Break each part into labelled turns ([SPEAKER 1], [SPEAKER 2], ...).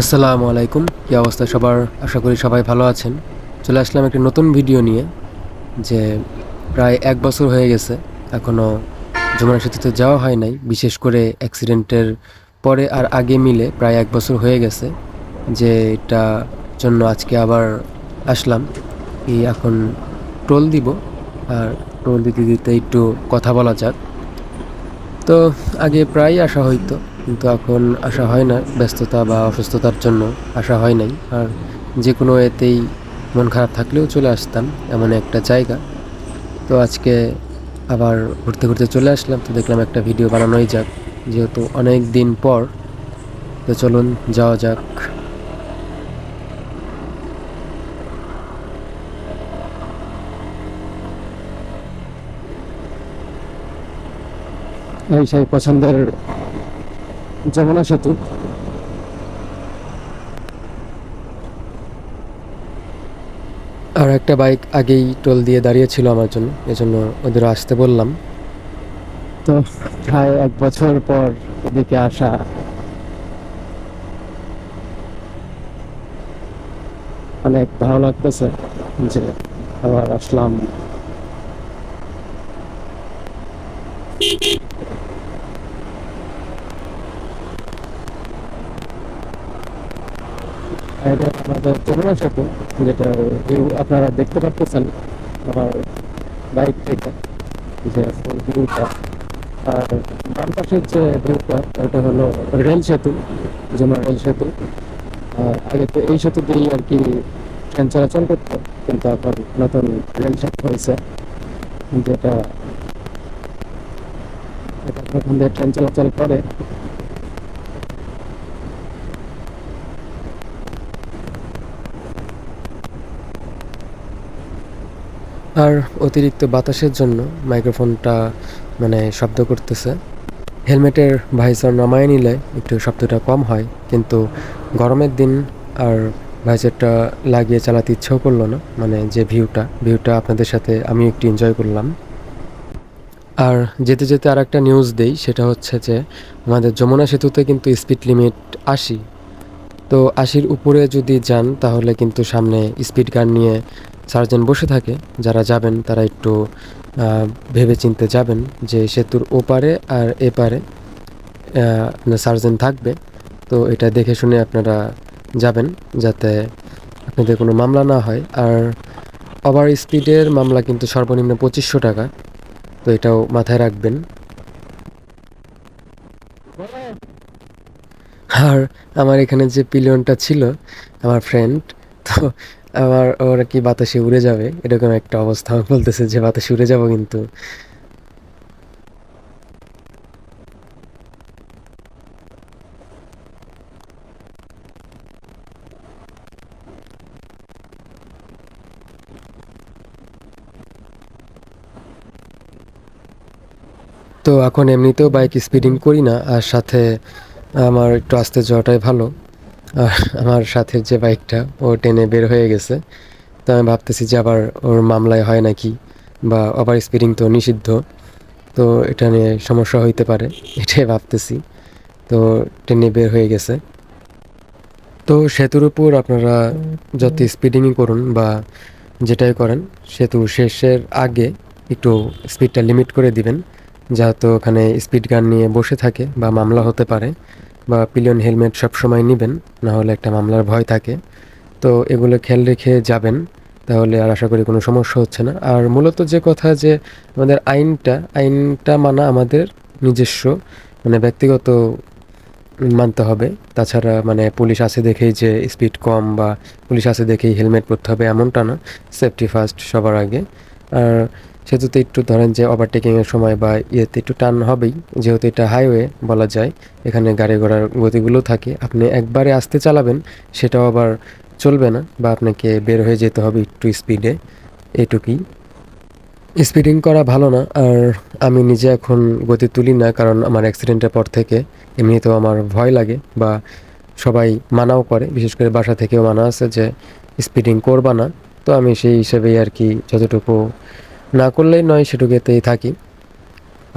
[SPEAKER 1] আসসালামু আলাইকুম। কি অবস্থা সবার? আশা করি সবাই ভালো আছেন। চলে আসলাম একটি নতুন ভিডিও নিয়ে, যে প্রায় এক বছর হয়ে গেছে এখনও যমুনা সেতুতে যাওয়া হয় নাই। বিশেষ করে অ্যাক্সিডেন্টের পরে আর আগে মিলে প্রায় এক বছর হয়ে গেছে, যে এটা জন্য আজকে আবার আসলাম। এই এখন টোল দিব, আর টোল দিতে দিতে একটু কথা বলা যাক। তো আগে প্রায় আসা হইতো। কিন্তু এখন আসা হয় না, ব্যস্ততা বা অসুস্থতার জন্য আসা হয় নাই। আর যে কোনো এতেই মন খারাপ থাকলেও চলে আসতাম, এমন একটা জায়গা। তো আজকে আবার ঘুরতে ঘুরতে চলে আসলাম, তো দেখলাম একটা ভিডিও বানানোই যাক, যেহেতু অনেক দিন পর। তো চলুন, যাওয়া যাক। এই সেই পছন্দের যমুনা সেতু আর একটা বাইক আগেই টোল দিয়ে দাঁড়িয়েছিল আমার জন্য এজন্য ওদের আসতে বললাম। তো প্রায় এক বছর পর এদিকে আসা। অনেক ভালো লাগতেছে যে আবার আসলাম। এটা আমাদের যমুনা সেতু যেটা ভিউ আপনারা দেখতে পাচ্ছেন আমার বাইক থেকে, যে ভিউটা। আর বাম পাশের যে ভিউটা, ওটা হলো রেল সেতু যমুনা রেল সেতু। আগে তো এই সেতু দিয়েই আর কি ট্রেন চলাচল করতো, কিন্তু এখন নতুন রেল সেতু হয়েছে, যেটা এটা ওখান দিয়ে ট্রেন চলাচল করে আর অতিরিক্ত বাতাসের জন্য মাইক্রোফোনটা মানে শব্দ করতেছে। হেলমেটের ভাইসার নামায় নিলে একটু শব্দটা কম হয়, কিন্তু গরমের দিন আর ভাইসারটা লাগিয়ে চালাতে ইচ্ছেও করল না মানে যে ভিউটা ভিউটা আপনাদের সাথে আমি একটু এনজয় করলাম। আর যেতে যেতে আর একটা নিউজ দেই, সেটা হচ্ছে যে আমাদের যমুনা সেতুতে কিন্তু স্পিড লিমিট আশি। তো আশির উপরে যদি যান, তাহলে কিন্তু সামনে স্পিড গান নিয়ে সার্জন বসে থাকে, যারা যাবেন তারা একটু ভেবে চিনতে যাবেন যে সেতুর ওপারে আর এপারে সার্জন থাকবে। তো এটা দেখে শুনে আপনারা যাবেন যাতে আপনাদের কোনো মামলা না হয়। আর ওভার স্পিডের মামলা কিন্তু সর্বনিম্ন পঁচিশশো টাকা, তো এটাও মাথায় রাখবেন। আর আমার এখানে যে পিলিয়নটা ছিল, আমার ফ্রেন্ড তো আমার ওরা কি বাতাসে উড়ে যাবে? এরকম একটা অবস্থা বলতেছে যে বাতাসে উড়ে যাব কিন্তু। তো এখন এমনিতেও বাইক স্পিডিং করি না, আর সাথে আমার একটু আস্তে যাওয়াটাই ভালো। আমার সাথের যে বাইকটা, ও টেনে বের হয়ে গেছে। তো আমি ভাবতেছি যে আবার ওর মামলায় হয় নাকি, বা ওভার স্পিডিং তো নিষিদ্ধ। তো এটা নিয়ে সমস্যা হইতে পারে, এটাই ভাবতেছি। তো টেনে বের হয়ে গেছে। তো সেতুর উপর আপনারা যত স্পিডিংই করুন বা যেটাই করেন, সেতু শেষের আগে একটু স্পিডটা লিমিট করে দিবেন, যাতে ওখানে স্পিড গান নিয়ে বসে থাকে বা মামলা হতে পারে। বা পিলিয়ন হেলমেট সবসময় নেবেন, না হলে একটা মামলার ভয় থাকে। তো এগুলো খেয়াল রেখে যাবেন, তাহলে আর আশা করি কোনো সমস্যা হচ্ছে না। আর মূলত যে কথা যে আমাদের আইনটা আইনটা মানা আমাদের নিজস্ব মানে ব্যক্তিগত মানতে হবে। তাছাড়া মানে পুলিশ আছে দেখেই যে স্পিড কম বা পুলিশ আছে দেখেই হেলমেট পরতে হবে, এমনটা না। সেফটি ফার্স্ট সবার আগে। আর সেতুতে একটু ধরেন যে ওভারটেকিংয়ের সময় বা ইয়েতে একটু টান হবেই। যেহেতু এটা হাইওয়ে বলা যায়, এখানে গাড়ি ঘোড়ার গতিগুলো থাকে। আপনি একবারে আসতে চালাবেন, সেটাও আবার চলবে না বা আপনাকে বের হয়ে যেতে হবে একটু স্পিডে এটুকুই। স্পিডিং করা ভালো না, আর আমি নিজে এখন গতি তুলি না, কারণ আমার অ্যাক্সিডেন্টের পর থেকে এমনিতেও আমার ভয় লাগে বা সবাই মানাও করে। বিশেষ করে বাসা থেকেও মানা আছে যে স্পিডিং করবা না। তো আমি সেই হিসেবেই আর কি যতটুকু না করলেই নয়, সেটুকুতেই থাকি।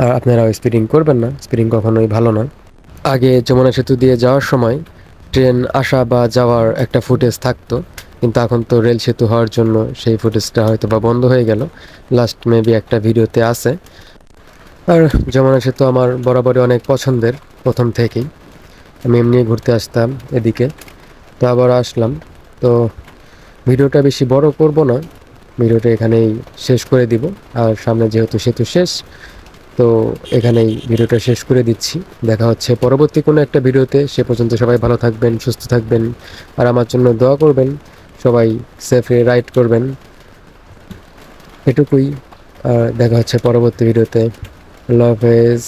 [SPEAKER 1] আর আপনারাও স্পিডিং করবেন না স্পিডিং কখনোই ভালো না আগে যমুনা সেতু দিয়ে যাওয়ার সময় ট্রেন আসা বা যাওয়ার একটা ফুটেজ থাকতো, কিন্তু এখন তো রেল সেতু হওয়ার জন্য সেই ফুটেজটা হয়তো বা বন্ধ হয়ে গেল। লাস্ট মেবি একটা ভিডিওতে আছে। আর যমুনা সেতু আমার বরাবরই অনেক পছন্দের, প্রথম থেকেই। আমি এমনি ঘুরতে আসতাম এদিকে। তো আবার আসলাম। তো ভিডিওটা বেশি বড় করব না। ভিডিওটা এখানেই শেষ করে দিব। আর সামনে যেহেতু সেতু শেষ, তো এখানেই ভিডিওটা শেষ করে দিচ্ছি। দেখা হচ্ছে পরবর্তী কোনো একটা ভিডিওতে। সে পর্যন্ত সবাই ভালো থাকবেন, সুস্থ থাকবেন, আর আমার জন্য দোয়া করবেন, সবাই সেফে রাইড করবেন। এটুকুই, আর দেখা হচ্ছে পরবর্তী ভিডিওতে। আল্লাহ হাফেজ।